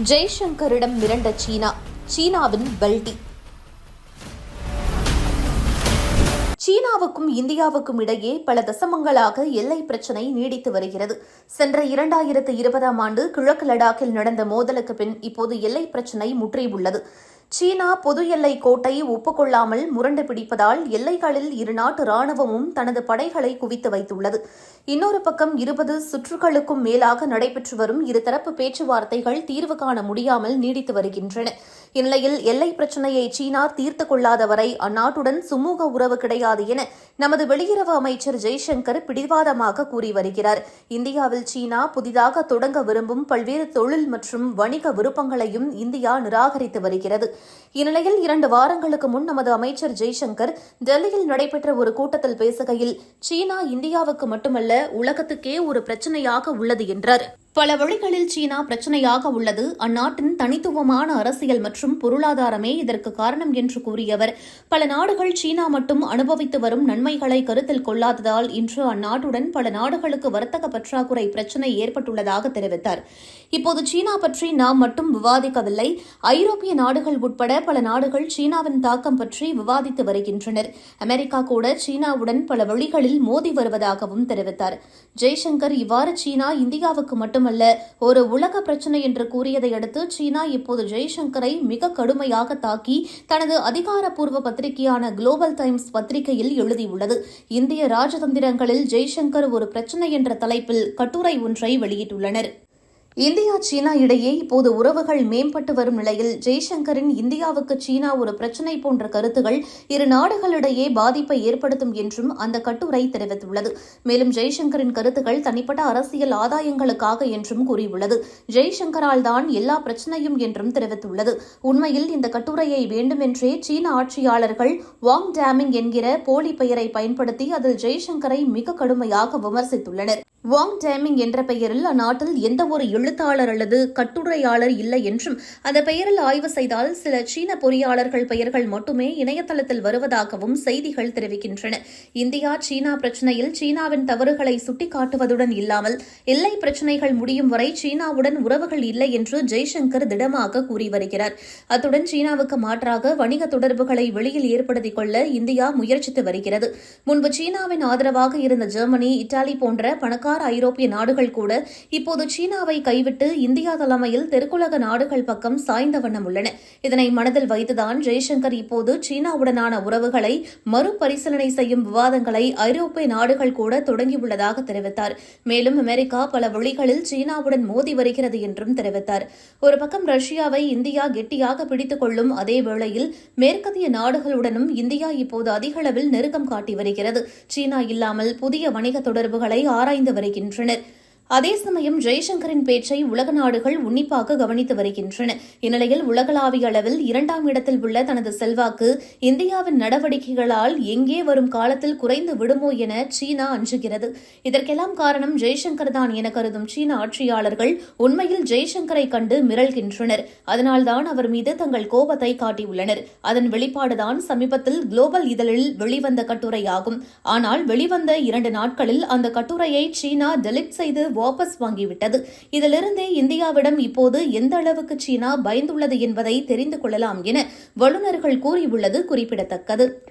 ஜெய்சங்கரிடம் மிரண்ட சீனா. சீனாவின் பெல்டி. சீனாவுக்கும் இந்தியாவுக்கும் இடையே பல தசமங்களாக எல்லை பிரச்சினை நீடித்து வருகிறது. சென்ற இரண்டாயிரத்து இருபதாம் ஆண்டு கிழக்கு லடாக்கில் நடந்த மோதலுக்கு பின் இப்போது எல்லை பிரச்சினை முற்றியுள்ளது. சீனா பொது எல்லை கோட்டை ஒப்புக்கொள்ளாமல் முரண்டு பிடிப்பதால் எல்லைகளில் இருநாட்டு ராணுவமும் தனது படைகளை குவித்து வைத்துள்ளது. இன்னொரு பக்கம் இருபது சுற்றுகளுக்கும் மேலாக நடைபெற்று வரும் இருதரப்பு பேச்சுவார்த்தைகள் தீர்வு காண முடியாமல் நீடித்து வருகின்றன. இந்நிலையில் எல்லை பிரச்சினையை சீனா தீர்த்துக் கொள்ளாத வரை அந்நாட்டுடன் சுமூக உறவு கிடையாது என நமது வெளியுறவு அமைச்சர் ஜெய்சங்கர் பிடிவாதமாக கூறி வருகிறார். இந்தியாவில் சீனா புதிதாக தொடங்க விரும்பும் பல்வேறு தொழில் மற்றும் வணிக விருப்பங்களையும் இந்தியா நிராகரித்து வருகிறது. இந்நிலையில் இரண்டு வாரங்களுக்கு முன் நமது அமைச்சர் ஜெய்சங்கர் டெல்லியில் நடைபெற்ற ஒரு கூட்டத்தில் பேசுகையில் சீனா இந்தியாவுக்கு மட்டுமல்ல உலகத்துக்கே ஒரு பிரச்சனையாக உள்ளது என்றார். பல வழிகளில் சீனா பிரச்சனையாக உள்ளது. அந்நாட்டின் தனித்துவமான அரசியல் மற்றும் பொருளாதாரமே இதற்கு காரணம் என்று கூறிய அவர் பல நாடுகள் சீனா மட்டும் அனுபவித்து வரும் நன்மைகளை கருத்தில் கொள்ளாததால் இன்று அந்நாட்டுடன் பல நாடுகளுக்கு வர்த்தக பற்றாக்குறை பிரச்சினை ஏற்பட்டுள்ளதாக தெரிவித்தார். இப்போது சீனா பற்றி நாம் மட்டும் விவாதிக்கவில்லை. ஐரோப்பிய நாடுகள் உட்பட பல நாடுகள் சீனாவின் தாக்கம் பற்றி விவாதித்து வருகின்றனர். அமெரிக்கா கூட சீனாவுடன் பல வழிகளில் மோதி வருவதாகவும் தெரிவித்தார். ஜெய்சங்கர் இவ்வாறு சீனா இந்தியாவுக்கு மட்டும் மட்டுமல்ல ஒரு உலக பிரச்சனை என்று கூறியதை அடுத்து சீனா இப்போது ஜெய்சங்கரை மிக கடுமையாக தாக்கி தனது அதிகாரப்பூர்வ பத்திரிகையான குளோபல் டைம்ஸ் பத்திரிகையில் எழுதியுள்ளது. இந்திய ராஜதந்திரங்களில் ஜெய்சங்கர் ஒரு பிரச்சனை என்ற தலைப்பில் கட்டுரை ஒன்றை வெளியிட்டுள்ளனர். இந்தியா சீனா இடையே இப்போது உறவுகள் மேம்பட்டு வரும் நிலையில் ஜெய்சங்கரின் இந்தியாவுக்கு சீனா ஒரு பிரச்சினை போன்ற கருத்துகள் இரு நாடுகளிடையே பாதிப்பை ஏற்படுத்தும் என்றும் அந்த கட்டுரை தெரிவித்துள்ளது. மேலும் ஜெய்சங்கரின் கருத்துக்கள் தனிப்பட்ட அரசியல் ஆதாயங்களுக்காக என்றும் கூறியுள்ளது. ஜெய்சங்கரால் தான் எல்லா பிரச்சனையும் என்றும் தெரிவித்துள்ளது. உண்மையில் இந்த கட்டுரையை வேண்டுமென்றே சீன ஆட்சியாளர்கள் வாங் டேமிங் என்கிற போலி பெயரை பயன்படுத்தி அதில் ஜெய்சங்கரை மிக கடுமையாக விமர்சித்துள்ளனர். வாங் டேமிங் என்ற பெயரில் அந்நாட்டில் எந்த ஒரு எழுத்தாளர் அல்லது கட்டுரையாளர் இல்லை என்றும் அந்த பெயரில் ஆய்வு செய்தால் சில சீன பொறியாளர்கள் பெயர்கள் மட்டுமே இணையதளத்தில் வருவதாகவும் செய்திகள் தெரிவிக்கின்றன. இந்தியா சீனா பிரச்சினையில் சீனாவின் தவறுகளை சுட்டிக்காட்டுவதுடன் இல்லாமல் எல்லை பிரச்சினைகள் முடியும் வரை சீனாவுடன் உறவுகள் இல்லை என்று ஜெய்சங்கர் திடமாக கூறி வருகிறார். அத்துடன் சீனாவுக்கு மாற்றாக வணிக தொடர்புகளை வெளியில் ஏற்படுத்திக் கொள்ள இந்தியா முயற்சித்து வருகிறது. முன்பு சீனாவின் ஆதரவாக இருந்த ஜெர்மனி இத்தாலி போன்ற பணக்கார ஐரோப்பிய நாடுகள் கூட இப்போது சீனாவை கைவிட்டு இந்தியா தலைமையில் தெற்குலக நாடுகள் பக்கம் சாய்ந்த வண்ணம் உள்ளன. இதனை மனதில் வைத்துதான் ஜெய்சங்கர் இப்போது சீனாவுடனான உறவுகளை மறுபரிசீலனை செய்யும் விவாதங்களை ஐரோப்பிய நாடுகள் கூட தொடங்கியுள்ளதாக தெரிவித்தார். மேலும் அமெரிக்கா பல வழிகளில் சீனாவுடன் மோதி வருகிறது என்றும் தெரிவித்தார். ஒரு பக்கம் ரஷ்யாவை இந்தியா கெட்டியாக பிடித்துக் கொள்ளும் அதே வேளையில் மேற்கத்திய நாடுகளுடனும் இந்தியா இப்போது அதிகளவில் நெருக்கம் காட்டி வருகிறது. சீனா இல்லாமல் புதிய வணிக தொடர்புகளை ஆராய்ந்து வருகின்றனர் அதே சமயம் ஜெய்சங்கரின் பேச்சை உலக நாடுகள் உன்னிப்பாக கவனித்து வருகின்றன. இந்நிலையில் உலகளாவிய அளவில் இரண்டாம் இடத்தில் உள்ள தனது செல்வாக்கு இந்தியாவின் நடவடிக்கைகளால் எங்கே வரும் காலத்தில் குறைந்து விடுமோ என சீனா அஞ்சுகிறது. இதற்கெல்லாம் காரணம் ஜெய்சங்கர் தான் என கருதும் சீன ஆட்சியாளர்கள் உண்மையில் ஜெய்சங்கரை கண்டு மிரள்கின்றனர். அதனால்தான் அவர் மீது தங்கள் கோபத்தை காட்டியுள்ளனர். அதன் வெளிப்பாடுதான் சமீபத்தில் குளோபல் இதழில் வெளிவந்த கட்டுரையாகும். ஆனால் வெளிவந்த இரண்டு நாட்களில் அந்த கட்டுரையை சீனா டெலிட் செய்து வாபஸ் வாங்கிவிட்டது. இதிலிருந்தே இந்தியாவிடம் இப்போது எந்த அளவுக்கு சீனா பயந்துள்ளது என்பதை தெரிந்து கொள்ளலாம் என வல்லுநர்கள் கூறியுள்ளது குறிப்பிடத்தக்கது.